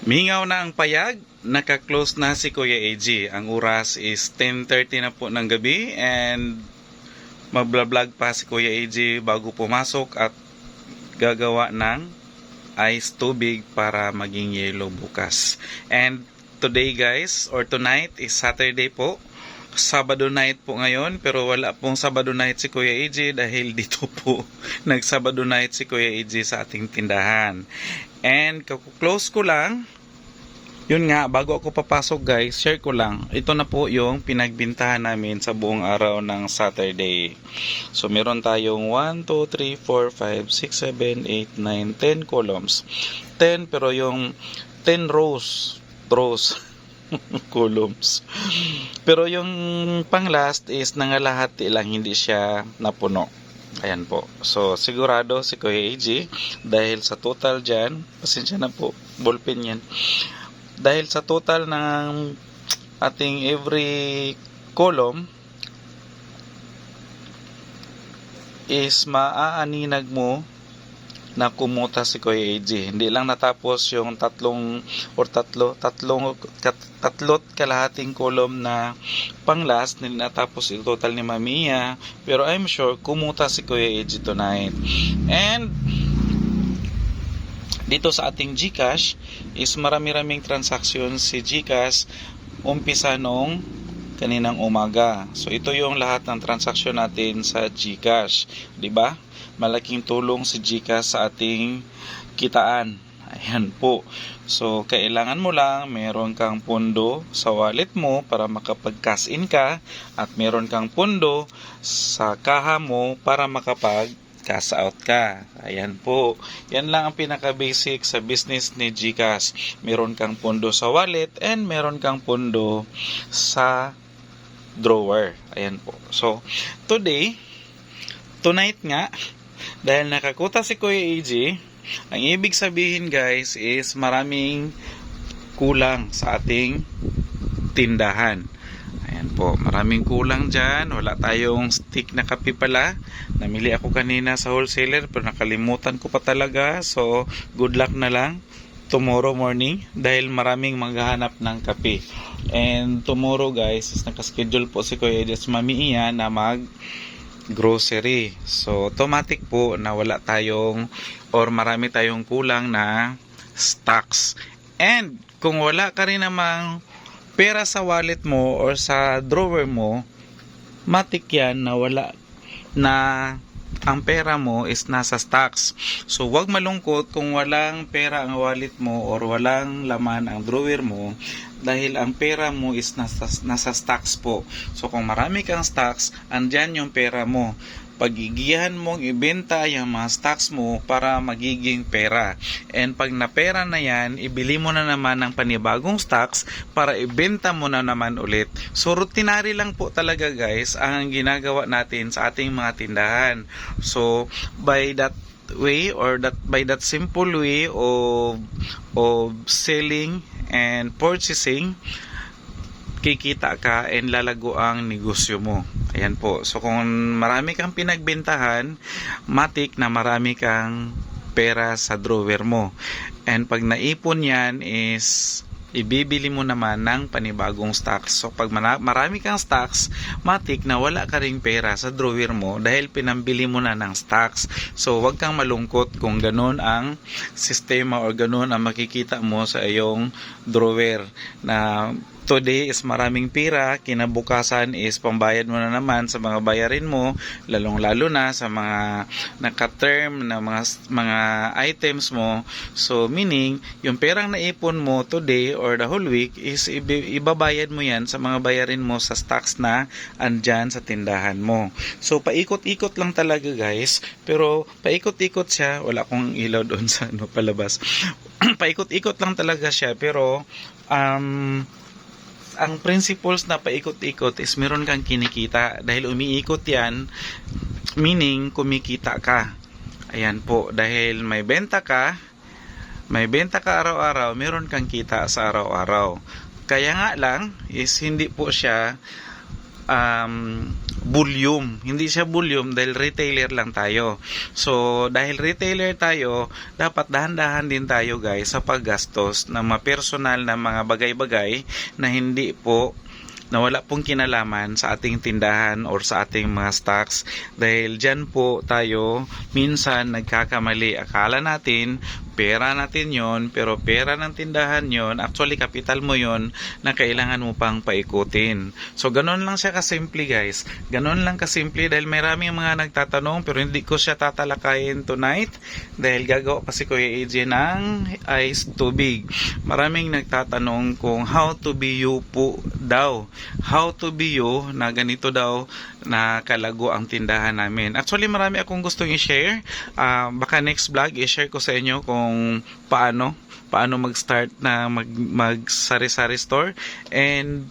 Mingaw na ang payag, naka-close na si Kuya AG. Ang oras is 10.30 na po ng gabi and magblog pa si Kuya AG bago pumasok at gagawa ng ice tubig para maging yellow bukas. And today guys, or tonight is Saturday po. Sabado night po ngayon pero wala pong Sabado night si Kuya AJ dahil dito po nagsabado night si Kuya AJ sa ating tindahan. And close ko lang yun nga, bago ako papasok guys, share ko lang. Ito na po yung pinagbintahan namin sa buong araw ng Saturday. So meron tayong 1, 2, 3, 4, 5, 6, 7, 8, 9, 10 columns. 10 pero yung 10 rows. Rows. columns. Pero yung pang last is nangalahati lang, hindi siya napuno. Ayan po. So, sigurado si Kuya AG dahil sa total dyan, pasensya na po, ballpen yan. Dahil sa total ng ating every column is maaaninag mo na kumuta si Kuya AG. Hindi lang natapos yung tatlong or tatlo, tatlong kat, tatlot kalahating column na pang last na natapos yung total ni Mamiya. Pero I'm sure kumuta si Kuya AG tonight. And dito sa ating GCash is marami-raming transaksyon si GCash umpisa nung kaninang umaga. So ito yung lahat ng transaksyon natin sa GCash, 'di ba? Malaking tulong si GCash sa ating kitaan. Ayan po. So, kailangan mo lang meron kang pondo sa wallet mo para makapag-cash in ka at meron kang pondo sa kaha mo para makapag cash out ka. Ayan po. Yan lang ang pinaka-basic sa business ni GCash. Meron kang pondo sa wallet and meron kang pondo sa drawer. Ayan po. So, today, tonight nga, dahil nakakuta si Kuya AJ, ang ibig sabihin guys is maraming kulang sa ating tindahan. Ayan po, maraming kulang dyan. Wala tayong stick na kape pala. Namili ako kanina sa wholesaler pero nakalimutan ko pa talaga. So, good luck na lang tomorrow morning dahil maraming maghahanap ng kape. And tomorrow guys, is nakaschedule po si Kuya Edis Mami Iya na mag grocery. So, automatic po na wala tayong or marami tayong kulang na stocks. And kung wala ka rin namang pera sa wallet mo or sa drawer mo, matik yan na wala na ang pera mo is nasa stocks. So, wag malungkot kung walang pera ang wallet mo or walang laman ang drawer mo dahil ang pera mo is nasa, nasa stocks po. So, kung marami kang stocks, andyan yung pera mo pagigihan mong ibenta yung mga stocks mo para magiging pera. And pag na pera na yan, ibili mo na naman ng panibagong stocks para ibenta mo na naman ulit. So routinary lang po talaga guys ang ginagawa natin sa ating mga tindahan. So by that way or that by that simple way of of selling and purchasing kikita ka and lalago ang negosyo mo. Ayan po. So kung marami kang pinagbentahan, matik na marami kang pera sa drawer mo. And pag naipon yan is ibibili mo naman ng panibagong stocks. So pag marami kang stocks, matik na wala ka ring pera sa drawer mo dahil pinambili mo na ng stocks. So wag kang malungkot kung ganun ang sistema or ganun ang makikita mo sa iyong drawer na today is maraming pira, kinabukasan is pambayad mo na naman sa mga bayarin mo, lalong lalo na sa mga naka-term na mga mga items mo. So meaning, yung perang naipon mo today or the whole week is ibabayad mo yan sa mga bayarin mo sa stocks na andyan sa tindahan mo. So paikot-ikot lang talaga guys, pero paikot-ikot siya, wala akong ilaw doon sa ano palabas. paikot-ikot lang talaga siya pero um, ang principles na paikot-ikot is meron kang kinikita. Dahil umiikot yan meaning kumikita ka. Ayan po dahil may benta ka may benta ka araw-araw meron kang kita sa araw-araw. Kaya nga lang is hindi po siya um, volume. Hindi siya volume dahil retailer lang tayo. So, dahil retailer tayo, dapat dahan-dahan din tayo guys sa paggastos ng mga personal na mga bagay-bagay na hindi po na wala pong kinalaman sa ating tindahan or sa ating mga stocks dahil dyan po tayo minsan nagkakamali akala natin pera natin yon pero pera ng tindahan yon actually kapital mo yon na kailangan mo pang paikutin so ganun lang siya kasimple guys ganun lang kasimple dahil maraming mga nagtatanong pero hindi ko siya tatalakayin tonight dahil gagawa pa si Kuya AJ ng ice tubig maraming nagtatanong kung how to be you po daw how to be you na ganito daw na kalago ang tindahan namin. Actually, marami akong gustong i-share. Ah, baka next vlog, i-share ko sa inyo kung paano paano mag-start na mag, mag-sari-sari store and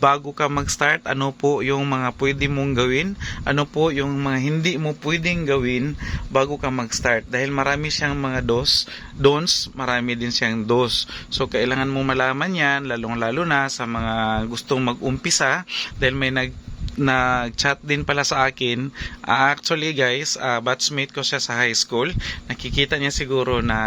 bago ka mag-start, ano po yung mga pwede mong gawin, ano po yung mga hindi mo pwedeng gawin bago ka mag-start. Dahil marami siyang mga dos, dons, marami din siyang dos. So, kailangan mo malaman yan, lalong-lalo na sa mga gustong mag-umpisa, dahil may nag nag-chat din pala sa akin. Ah, actually guys, uh, batchmate ko siya sa high school. Nakikita niya siguro na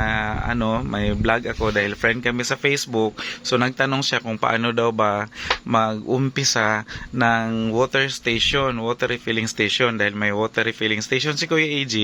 ano, may vlog ako dahil friend kami sa Facebook. So nagtanong siya kung paano daw ba mag-umpisa ng water station, water refilling station dahil may water refilling station si Kuya AG.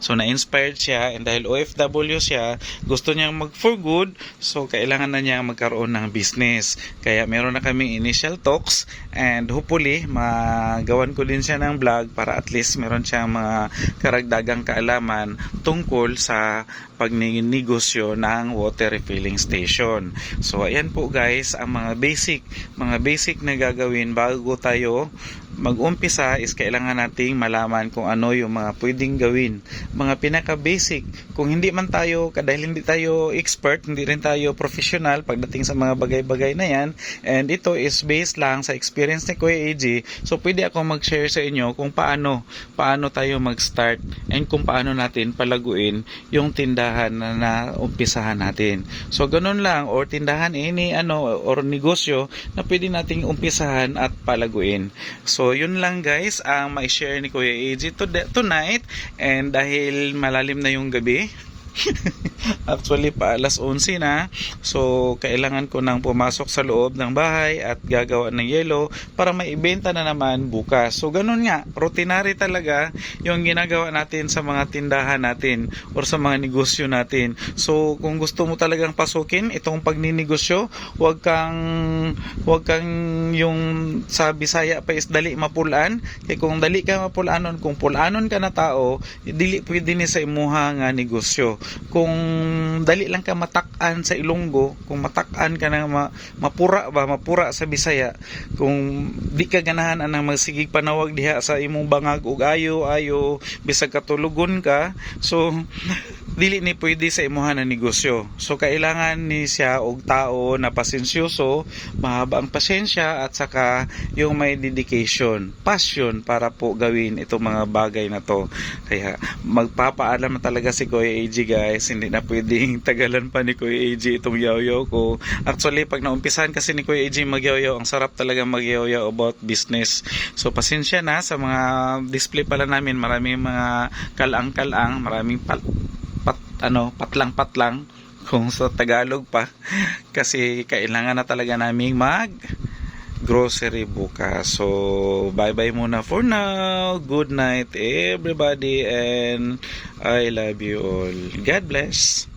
So na-inspired siya and dahil OFW siya, gusto niyang mag for good. So kailangan na niya magkaroon ng business. Kaya meron na kaming initial talks and hopefully magawan ko din siya ng vlog para at least meron siyang mga karagdagang kaalaman tungkol sa pagnegosyo ng water refilling station. So ayan po guys ang mga basic mga basic na gagawin bago tayo mag-umpisa is kailangan nating malaman kung ano yung mga pwedeng gawin. Mga pinaka-basic. Kung hindi man tayo, dahil hindi tayo expert, hindi rin tayo professional pagdating sa mga bagay-bagay na yan, and ito is based lang sa experience ni Kuya AG, so pwede ako mag-share sa inyo kung paano, paano tayo mag-start and kung paano natin palaguin yung tindahan na naumpisahan natin. So, ganun lang, or tindahan any, ano, or negosyo na pwede nating umpisahan at palaguin. So, yun lang guys ang ma-share ni Kuya AJ to tonight. And dahil malalim na yung gabi, Actually pa alas 11 na. So kailangan ko nang pumasok sa loob ng bahay at gagawa ng yelo para maibenta na naman bukas. So ganun nga, routinary talaga yung ginagawa natin sa mga tindahan natin or sa mga negosyo natin. So kung gusto mo talagang pasukin itong pagninegosyo, huwag kang huwag kang yung sa Bisaya pa is dali mapulaan. Kaya kung dali ka mapulanon, kung pulanon ka na tao, dili pwede ni sa imuha nga negosyo kung dali lang ka matakan sa Ilonggo, kung matakan ka na ma, mapura ba, mapura sa Bisaya, kung di ka ganahan anang magsigig panawag diha sa imong bangag ug ayo ayo bisag katulugon ka, so dili ni pwede sa imuha na negosyo. So kailangan ni siya og tao na pasensyoso, mahaba ang pasensya at saka yung may dedication, passion para po gawin itong mga bagay na to. Kaya magpapaalam na talaga si Kuya AG guys, hindi na pwedeng tagalan pa ni Kuya AG itong yaw ko. Actually, pag naumpisahan kasi ni Kuya AG magyaw ang sarap talaga magyaw about business. So pasensya na sa mga display pala namin, maraming mga kalang-kalang, maraming pal ano, patlang-patlang kung sa Tagalog pa kasi kailangan na talaga naming mag grocery bukas. So, bye-bye muna for now. Good night everybody and I love you all. God bless.